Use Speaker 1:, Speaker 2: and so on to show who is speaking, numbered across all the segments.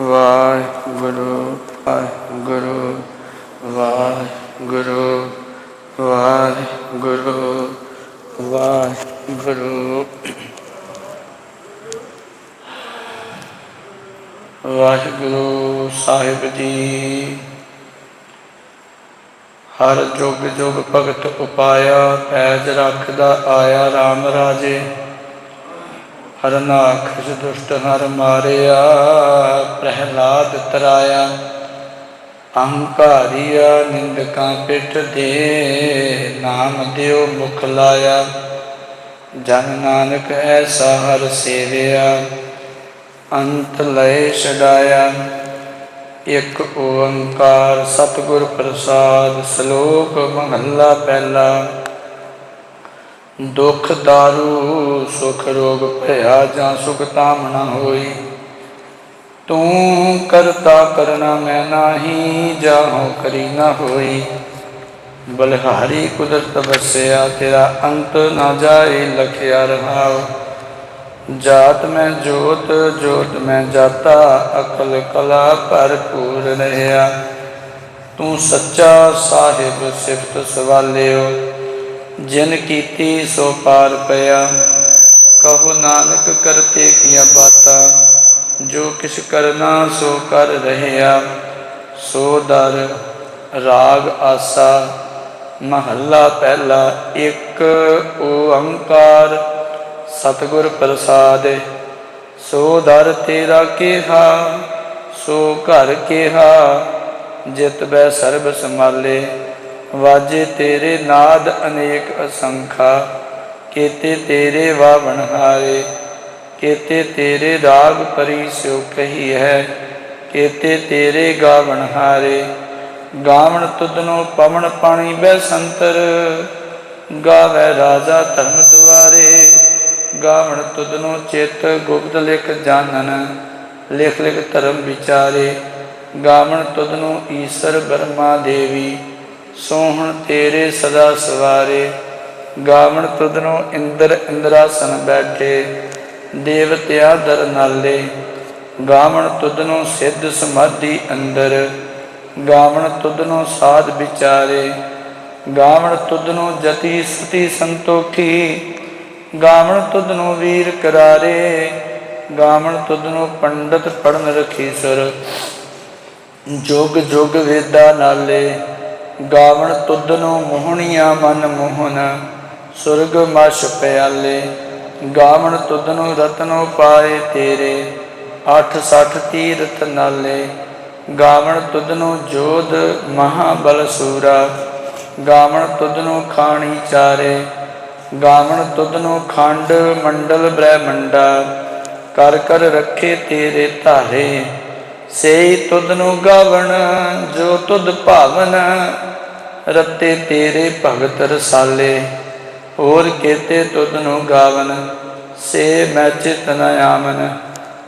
Speaker 1: ਵਾਹਿਗੁਰੂ ਵਾਹਿਗੁਰੂ ਵਾਹਿਗੁਰੂ ਵਾਹਿਗੁਰੂ ਵਾਹਿਗੁਰੂ। ਵਾਹਿਗੁਰੂ ਸਾਹਿਬ ਜੀ, ਹਰ ਜੁਗ ਜੁਗ ਭਗਤ ਉਪਾਇਆ, ਪੈਜ ਰੱਖਦਾ ਆਇਆ RAM ਰਾਜੇ। ਹਰ ਨਾਖਸ਼ ਦੁਸ਼ਟ ਹਰ ਮਾਰਿਆ, ਪ੍ਰਹਿਲਾਦ ਤਰਾਇਆ। ਅਹੰਕਾਰੀਆ ਨਿੰਦਕਾਂ ਪਿੱਠ ਦੇ, ਨਾਮ ਦਿਓ ਮੁਖ ਲਾਇਆ। ਜਨ ਨਾਨਕ ਐਸਾ ਹਰ ਸੇਵਿਆ, ਅੰਤ ਲਏ ਛਡਾਇਆ। ਇੱਕ ਓੰਕਾਰ ਸਤਿਗੁਰ ਪ੍ਰਸਾਦ, ਸ਼ਲੋਕ ਮਹੱਲਾ ਪਹਿਲਾ। ਦੁਖ ਦਾਰੂ ਸੁਖ ਰੋਗ ਭਇਆ ਜਾਂ ਸੁਖ ਤਾਮਣਾ ਹੋਈ। ਤੂੰ ਕਰਤਾ ਕਰਨਾ ਮੈਂ ਨਾਹੀ, ਜਾਹੋ ਕਰੀ ਨਾ ਹੋਈ। ਬਲਹਾਰੀ ਕੁਦਰਤ ਬਸਿਆ ਤੇਰਾ ਅੰਤ ਨਾ ਜਾਏ ਲਖਿਆ ਰਹਾਉ। ਜਾਤ ਮੈਂ ਜੋਤ ਜੋਤ ਮੈਂ ਜਾਤਾ, ਅਕਲ ਕਲਾ ਭਰਪੂਰ ਰਹਿਆ। ਤੂੰ ਸੱਚਾ ਸਾਹਿਬ ਸਿਫਤ ਸਵਾਲਿਓ। ਜਿਨ ਕੀਤੀ ਸੋ ਪਾਰ ਪਿਆ। ਕਹੋ ਨਾਨਕ ਕਰਤੇ ਕੀਆ ਬਾਤਾ। ਜੋ ਕਿਛ ਕਰਨਾ ਸੋ ਕਰ ਰਹਿਆ। ਸੋ ਦਰ, ਰਾਗ, ਆਸਾ। ਮਹੱਲਾ ਪਹਿਲਾ, ਇੱਕ ਓੰਕਾਰ। ਸਤਿਗੁਰ ਪ੍ਰਸਾਦ, ਸੋ ਦਰ ਤੇਰਾ ਕਿਹਾ, ਸੋ ਘਰ ਕਿਹਾ। ਜਿਤ ਬੈ ਸਰਬ ਸਮਾਲੇ ਵਾਜੇ ਤੇਰੇ ਨਾਦ ਅਨੇਕ ਅਸੰਖਾ, ਕੀਤੇ ਤੇਰੇ ਵਾਵਣ ਹਾਰੇ, ਕੀਤੇ ਤੇਰੇ ਰਾਗ ਪਰੀ ਸਿਉ ਕਹੀ ਹੈ, ਕੀਤੇ ਤੇਰੇ ਗਾਵਣ ਹਾਰੇ। ਗਾਵਣ ਤੁਧਨੋ ਪਵਨ ਪਾਣੀ ਬੈ ਸੰਤਰ, ਗਾਵੇ ਰਾਜਾ ਧਰਮ ਦੁਆਰੇ। ਗਾਵਣ ਤੁਧਨੋ ਚਿਤ ਗੁਪਤ ਲਿਖ ਜਾਣਨ, ਲਿਖ ਲਿਖ ਧਰਮ ਵਿਚਾਰੇ। ਗਾਵਣ ਤੁਧਨੋ ਈਸ਼ਰ ਬਰਮਾ ਦੇਵੀ ਸੋਹਣ ਤੇਰੇ ਸਦਾ ਸਵਾਰੇ, ਗਾਵਣ ਤੁਧਨੋ ਇੰਦਰ ਇੰਦਰਾਸਨ ਬੈਠੇ, ਦੇਵਤਿਆ ਦਰ ਨਾਲੇ, ਗਾਵਣ ਤੁਧਨੋ ਸਿੱਧ ਸਮਾਧੀ ਅੰਦਰ, ਗਾਵਣ ਤੁਧਨੋ ਸਾਧ ਵਿਚਾਰੇ, ਗਾਵਣ ਤੁਧਨੋ ਜਤੀ ਸਤੀ ਸੰਤੋਖੀ, ਗਾਵਣ ਤੁਧਨੋ ਵੀਰ ਕਰਾਰੇ, ਗਾਵਣ ਤੁਧਨੋ ਪੰਡਤ ਪੜਨ ਰਖੀ ਸੁਰ, ਜੁਗ ਜੁਗ ਵੇਦਾ ਨਾਲੇ ਗਾਵਣ ਤੁਧਨੋ ਮੋਹਣੀਆਂ ਮਨ ਮੋਹਨ, ਸੁਰਗ ਮਛ ਪਿਆਲੇ। ਗਾਵਣ ਤੁਧਨੋ ਰਤਨੋ ਪਾਏ ਤੇਰੇ 860 ਤੀਰਥ ਨਾਲੇ। ਗਾਵਣ ਤੁਧਨੋ ਜੋਧ ਮਹਾਬਲ ਸੂਰਾ। ਗਾਵਣ ਤੁਧਨੋ ਖਾਣੀ ਚਾਰੇ। ਗਾਵਣ ਤੁਧਨੋ ਖੰਡ ਮੰਡਲ ਬ੍ਰਹਮੰਡਾ। ਕਰ ਕਰ ਰੱਖੇ ਤੇਰੇ ਧਾਰੇ। ਸੇ ਤੁਧ ਨੂੰ ਗਾਵਣ, ਜੋ ਤੁਧ ਭਾਵਨ, ਰਤੇ ਤੇਰੇ ਭਗਤ ਰਸਾਲੇ। ਹੋਰ ਕੇਤੇ ਤੁਧ ਨੂੰ ਗਾਵਨ ਸੇ ਮੈਂ ਚਿਤ ਨ ਆਮਨ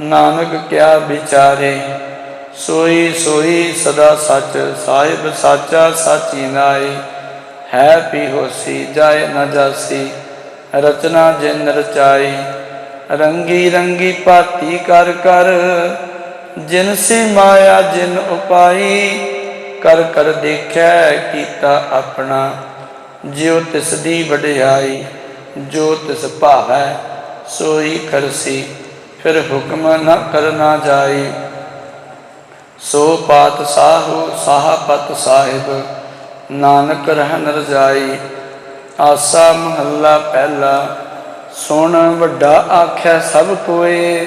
Speaker 1: ਨਾਨਕ ਕਿਆ ਵਿਚਾਰੇ, ਸੋਈ ਸੋਈ ਸਦਾ ਸੱਚ, ਸਾਹਿਬ ਸਾਚਾ ਸਾਚੀ ਨਾਈ ਹੈ ਪੀ ਹੋਸੀ, ਜਾਏ ਨਾ ਜਾਸੀ, ਰਚਨਾ ਜਿਨ ਰਚਾਈ ਰੰਗੀ ਰੰਗੀ ਭਾਤੀ ਕਰ ਕਰ ਜਿਨ ਸੇ ਮਾਇਆ ਜਿਨ ਉਪਾਈ, ਕਰ ਕਰ ਦੇਖੈ ਕੀਤਾ ਆਪਣਾ। ਜਿਉ ਤਿਸ ਦੀ ਵਡਿਆਈ, ਜੋ ਤਿਸ ਭਾਵੈ, ਸੋਈ ਕਰਸੀ ਫਿਰ ਹੁਕਮ ਨ ਕਰਨਾ ਜਾਈ। ਸੋ ਪਾਤ ਸਾਹੂ ਪਤ ਸਾਹਿਬ, ਨਾਨਕ ਰਹਿਨ ਰਜਾਈ ਆਸਾ ਮਹੱਲਾ ਪਹਿਲਾ, ਸੁਣ ਵੱਡਾ ਆਖਿਆ ਸਭ ਕੋਏ।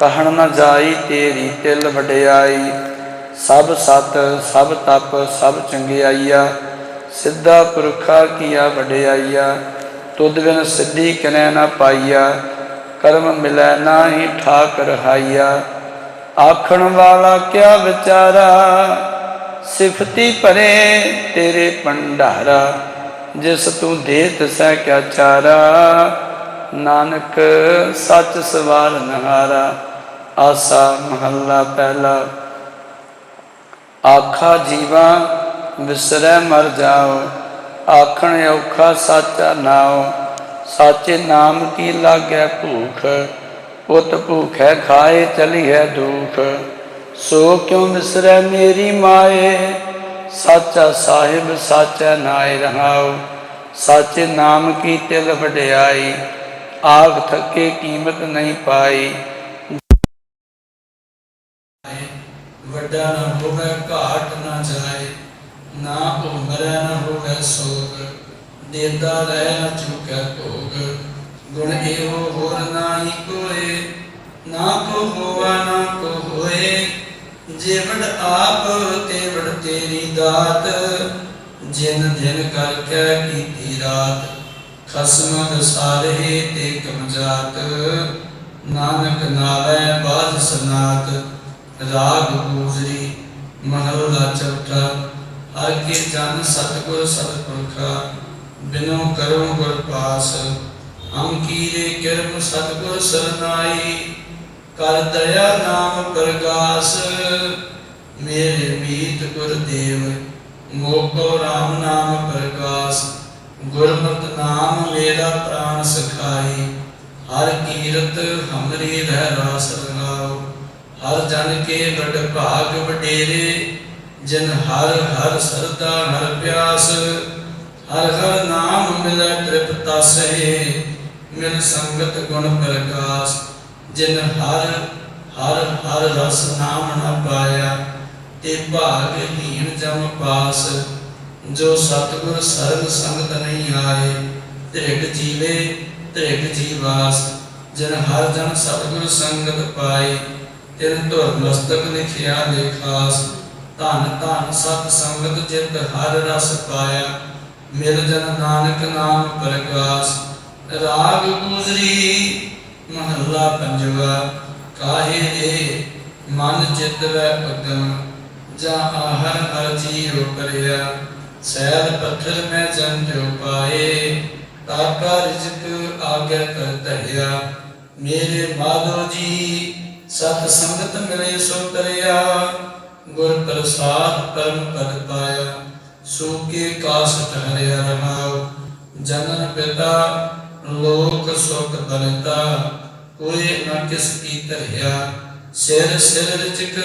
Speaker 1: ਕਹਿਣ ਨ ਜਾਈ ਤੇਰੀ ਤਿਲ ਵਡਿਆਈ। ਸਭ ਸਤ, ਸਭ ਤਪ, ਸਭ ਚੰਗਿਆਈਆ। ਸਿੱਧਾ ਪੁਰਖਾ ਕੀਆ ਵਡਿਆਈਆ। ਤੁਧ ਬਿਨ ਸਿੱਧੀ ਕਿਨੈ ਨ ਪਾਈਆ। ਕਰਮ ਮਿਲੈ ਨਾਹੀ ਠਾਕ ਰਹਾਈਆ ਆਖਣ ਵਾਲਾ ਕਿਆ ਵਿਚਾਰਾ? ਸਿਫਤੀ ਭਰੇ ਤੇਰੇ ਭੰਡਾਰਾ। ਜਿਸ ਤੂੰ ਦੇ ਤਸੈ ਕਿਆ ਚਾਰਾ। ਨਾਨਕ ਸੱਚ ਸਵਾਲ ਨਹਾਰਾ। ਆਸਾ ਮਹੱਲਾ ਪਹਿਲਾ। ਆਖਾ ਜੀਵਾ, ਵਿਸਰੈ ਮਰ ਜਾਓ। ਆਖਣ ਔਖਾ ਸਾਚਾ ਨਾਉ। ਸਾਚੇ ਨਾਮ ਕੀ ਲਾਗੈ ਭੂਖ? ਉਤ ਭੂਖੈ ਖਾਏ ਚਲੀ ਹੈ ਦੁਖ। ਸੋ ਕਿਉ ਵਿਸਰੈ ਮੇਰੀ ਮਾਏ? ਸਾਚਾ ਸਾਹਿਬ, ਸਾਚਾ ਨਾਇ ਰਹਾਉ। ਸਾਚੇ ਨਾਮ ਕੀ ਤਿਲ ਵਡਿਆਈ? ਆਗ ਥੱਕੇ ਕੀਮਤ ਨਹੀਂ ਪਾਈ। ਵੱਡਾ ਨਾ ਹੋਵੇ, ਘਾਟ ਨਾ ਜਾਏ, ਨਾ ਉਮਰੈ ਨਾ ਹੋਵੇ ਸੋਗ ਦੇਦਾ ਰਹਿ ਨਾ ਚੁਕੈ ਭੋਗ। ਗੁਣ ਇਹੋ ਹੋਰ ਨਾਹੀ ਕੋਏ ਨਾ ਕੋ ਹੋਵਾ ਨਾ ਕੋ ਹੋਏ। ਜੇ ਆਪ ਤੇ ਤੇਰੀ ਦਾਤ, ਜਿਨ ਦਿਨ ਕਰ ਕੇ ਕੀਤੀ ਰਾਤ। ਖਸਮ ਦਸਾਰੇ ਤੇ ਕਮਜਾਤ ਨਾਨਕ ਨਾਵੈ ਬਾਜ ਸਨਾਤ। ਰਾਗ ਗੂਜਰੀ ਮਹਲਾ ਚੌਥਾ ਹਰ ਕੇ ਜਨ ਸਤਗੁਰ ਸਤਪੁਰਖਾ, ਬਿਨੋ ਕਰਮ ਗੁਰ ਪਾਸ, ਹਮ ਕੀਰੇ ਕਿਰਮ ਸਤਗੁਰ ਸਰਨਾਈ, ਕਰ ਦਇਆ ਨਾਮ ਪ੍ਰਗਾਸ ਮੇਰੇ ਮੀਤ ਗੁਰ ਮੋਕੋ ਰਾਮ ਨਾਮ ਪ੍ਰਗਾਸ ਗੁਰਮਤਿ ਨਾਮ ਮੇਰਾ ਪ੍ਰਾਨ ਸਖਾਈ, ਹਰ ਕੀਰਤ ਹਮਰੀ ਰਹਿ ਰਾਸ ਹਰ ਜਨ ਕੇ ਵਡ ਭਾਗ ਵਡੇਰੇ, ਜਿਨ ਹਰ ਹਰ ਸਰਦਾ ਹਰ ਪਿਆਸ, ਹਰ ਹਰ ਨਾਮ ਮਿਲੈ ਤ੍ਰਿਪਤਾ ਸਹੇ ਮਿਲ ਸੰਗਤ ਗੁਣ ਪ੍ਰਗਾਸ ਜਿਨ ਹਰ ਹਰ ਹਰ ਰਸ ਨਾਮ ਨ ਪਾਇਆ, ਤੇ ਭਾਗ ਹੀਣ ਜਮ ਪਾਸ, ਜੋ ਸਤਿਗੁਰ ਸਰਬ ਸੰਗਤ ਨਹੀਂ ਆਏ, ਧ੍ਰਿਗ ਜੀਵੇ ਧ੍ਰਿਗ ਜੀਵਾਸ, ਜਿਨ ਹਰ ਜਨ ਸਤਿਗੁਰ ਸੰਗਤ ਪਾਏ। ਤਿਨ ਧੁਰ ਮਸਤਕ ਲਿਖਿਆ ਲੇਖਾਸ ਧਨ ਧਨ ਸਤ ਸੰਗਤ ਜਿਤ ਹਰ ਰਸ ਪਾਇਆ। ਮਿਲ ਜਨ ਨਾਨਕ ਨਾਮ ਪ੍ਰਗਾਸ। ਰਾਗ ਗੁਜਰੀ ਮਹੱਲਾ ਪੰਜਵਾ। ਕਾਹੇ ਰੇ ਮਨ ਚਿਤ ਵੈ ਉਦਮ ਜਾਂ ਆਹਰ ਹਰ ਜੀਉ ਕਰਿਆ ਸੈਲ ਪੱਥਰ ਮੈਂ ਜਨ ਜੋ ਪਾਏ ਤਾਕਾ ਰਿਜਕ ਆਗਿਆ ਕਰ ਧਰਿਆ ਮੇਰੇ ਮਾਧੋ ਜੀ ਸਤ ਸੰਗਤ ਮਿਲੇ ਸੋ ਤਰਿਆ ਗੁਰ ਪ੍ਰਸਾਦ ਪਰਮ ਪਦ ਪਾਇਆ ਸੂਕੇ ਕਾਸਟ ਹਰਿਆ ਰਹਾਉ ਜਨਨ ਪਿਤਾ ਲੋਕ ਸੁਖ ਬਨਤਾ ਕੋਈ ਨ ਕਿਸ ਕੀ ਧਰਿਆ ਸਿਰ ਸਿਰ ਰਿਚਕ